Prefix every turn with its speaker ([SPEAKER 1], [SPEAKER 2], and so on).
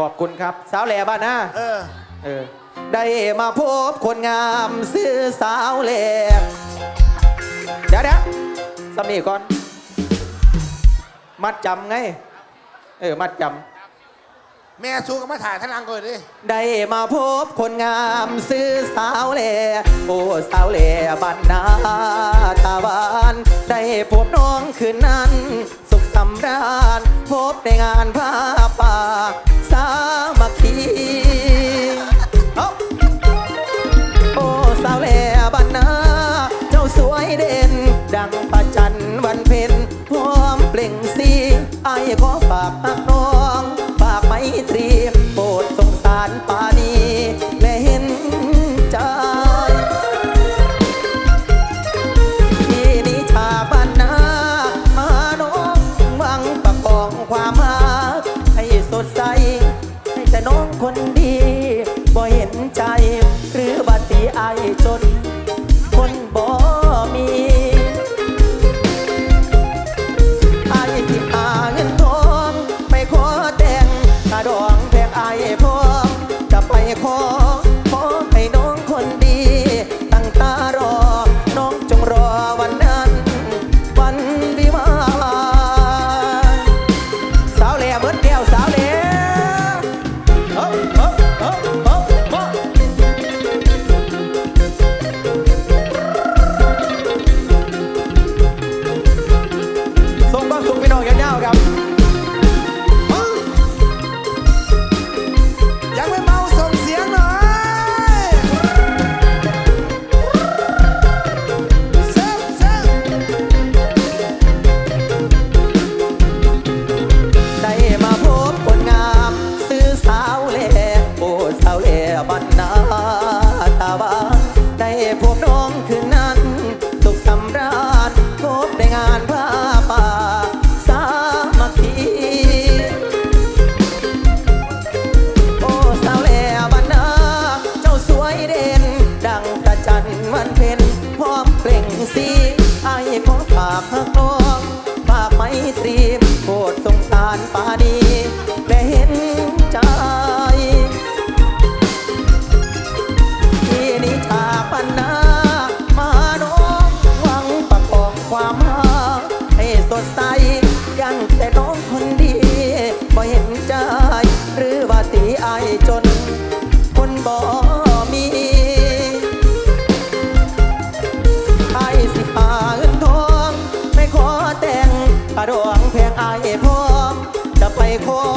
[SPEAKER 1] ขอบคุณครับ สาวแหล่บ้านนะ
[SPEAKER 2] เออ
[SPEAKER 1] เออ ได้มาพบคนงามซื้อสาวแหล่เดี๋ยวเดี๋ยวสมีก่อน มัดจำไง เออ มัดจำ
[SPEAKER 2] แม่สู้กับมาถ่ายท่านลังก่อนดิ
[SPEAKER 1] ได้มาพบคนงามซื้อสาวแหล่โอ้สาวแหล่บ้านนาตาบานได้พบน้องคืนนั้น สุขสำราญพบในงานผ้าป่า สามัคคีเอาโอ้สาวแหล่บ้านนา เจ้าสวยเด่น ดังประจันวันเพ็ญพร้อมเปล่งสีไอ้ขอ อายจน คนบ่มีไอ้ที่หาเงินทองไปขอแต่งกระดองแพงไอ้พร้อมจะไปขอ บ่เห็
[SPEAKER 2] น
[SPEAKER 1] ใจ หรือว่าตีอายจน คนบ่มีไอสิหาเงินทอง ไม่ขอแต่งกระดองแพงอายพร้อม จะไปขอ